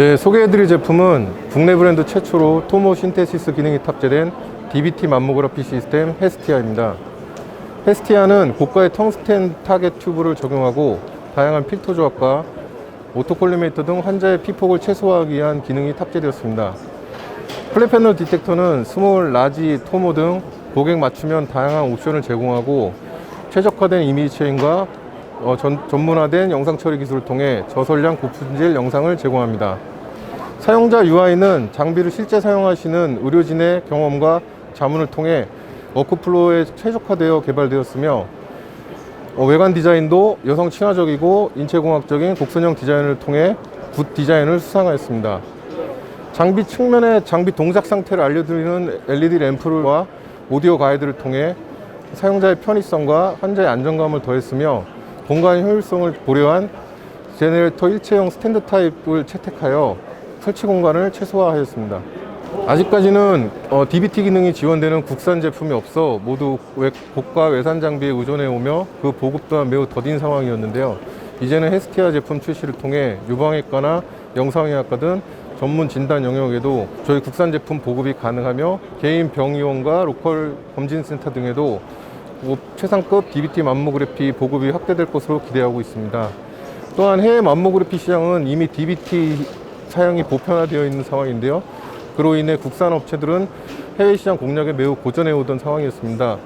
네, 소개해드릴 제품은 국내 브랜드 최초로 토모 신테시스 기능이 탑재된 DBT 맘모그라피 시스템 헤스티아입니다. 헤스티아는 고가의 텅스텐 타겟 튜브를 적용하고 다양한 필터 조합과 오토콜리메이터 등 환자의 피폭을 최소화하기 위한 기능이 탑재되었습니다. 플랫 패널 디텍터는 스몰, 라지, 토모 등 고객 맞춤형 다양한 옵션을 제공하고 최적화된 이미지 체인과 어, 전, 전문화된 영상 처리 기술을 통해 저설량 고품질 영상을 제공합니다. 사용자 UI는 장비를 실제 사용하시는 의료진의 경험과 자문을 통해 워크플로우에 최적화되어 개발되었으며 어, 외관 디자인도 여성 친화적이고 인체공학적인 곡선형 디자인을 통해 굿 디자인을 수상하였습니다. 장비 측면의 장비 동작 상태를 알려드리는 LED 램프와 오디오 가이드를 통해 사용자의 편의성과 환자의 안정감을 더했으며 공간 효율성을 고려한 제네레이터 일체형 스탠드 타입을 채택하여 설치 공간을 최소화하였습니다. 아직까지는 어, DBT 기능이 지원되는 국산 제품이 없어 모두 외- 고가 외산 장비에 의존해 오며 그 보급 또한 매우 더딘 상황이었는데요. 이제는 헤스티아 제품 출시를 통해 유방외과나 영상의학과 등 전문 진단 영역에도 저희 국산 제품 보급이 가능하며 개인 병의원과 로컬 검진센터 등에도 뭐 최상급 DBT 맘모그래피 보급이 확대될 것으로 기대하고 있습니다. 또한 해외 맘모그래피 시장은 이미 DBT 사용이 보편화되어 있는 상황인데요. 그로 인해 국산 업체들은 해외 시장 공략에 매우 고전해 오던 상황이었습니다.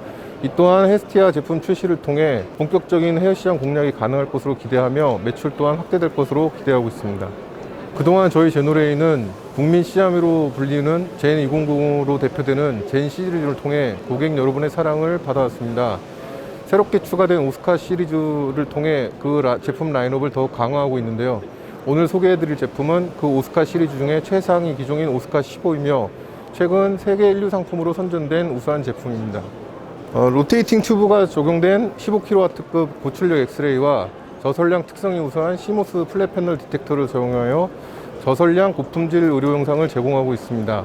이 또한 헤스티아 제품 출시를 통해 본격적인 해외 시장 공략이 가능할 것으로 기대하며 매출 또한 확대될 것으로 기대하고 있습니다. 그동안 저희 제노레이는 국민 시아미로 불리는 젠 2090으로 대표되는 젠 시리즈를 통해 고객 여러분의 사랑을 받아왔습니다. 새롭게 추가된 오스카 시리즈를 통해 그 라- 제품 라인업을 더욱 강화하고 있는데요. 오늘 소개해드릴 제품은 그 오스카 시리즈 중에 최상위 기종인 오스카 15이며 최근 세계 인류 상품으로 선정된 우수한 제품입니다. 어, 로테이팅 튜브가 적용된 15kW급 고출력 엑스레이와 저설량 특성이 우수한 시모스 플랫 패널 디텍터를 적용하여 저설량 고품질 의료 영상을 제공하고 있습니다.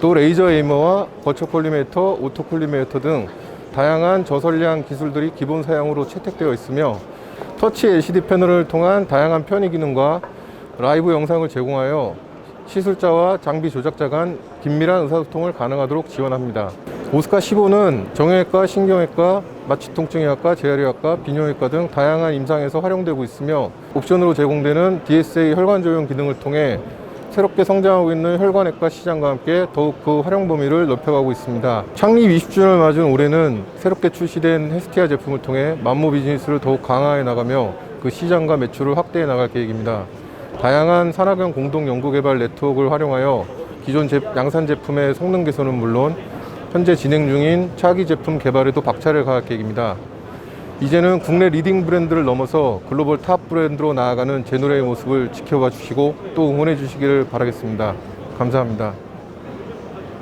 또 레이저 에이머와 버처 콜리메이터, 오토 콜리메이터 등 다양한 저설량 기술들이 기본 사양으로 채택되어 있으며 터치 LCD 패널을 통한 다양한 편의 기능과 라이브 영상을 제공하여 시술자와 장비 조작자 간 긴밀한 의사소통을 가능하도록 지원합니다. 오스카 15는 정형외과, 신경외과, 마취통증의학과, 재활의학과, 비뇨기과 등 다양한 임상에서 활용되고 있으며 옵션으로 제공되는 DSA 혈관 조형 기능을 통해 새롭게 성장하고 있는 혈관외과 시장과 함께 더욱 그 활용 범위를 넓혀가고 있습니다. 창립 20주년을 맞은 올해는 새롭게 출시된 헤스티아 제품을 통해 만모 비즈니스를 더욱 강화해 나가며 그 시장과 매출을 확대해 나갈 계획입니다. 다양한 산학연 공동 연구개발 네트워크를 활용하여 기존 제- 양산 제품의 성능 개선은 물론 현재 진행 중인 차기 제품 개발에도 박차를 가할 계획입니다. 이제는 국내 리딩 브랜드를 넘어서 글로벌 탑 브랜드로 나아가는 제노레의 모습을 지켜봐 주시고 또 응원해 주시기를 바라겠습니다. 감사합니다.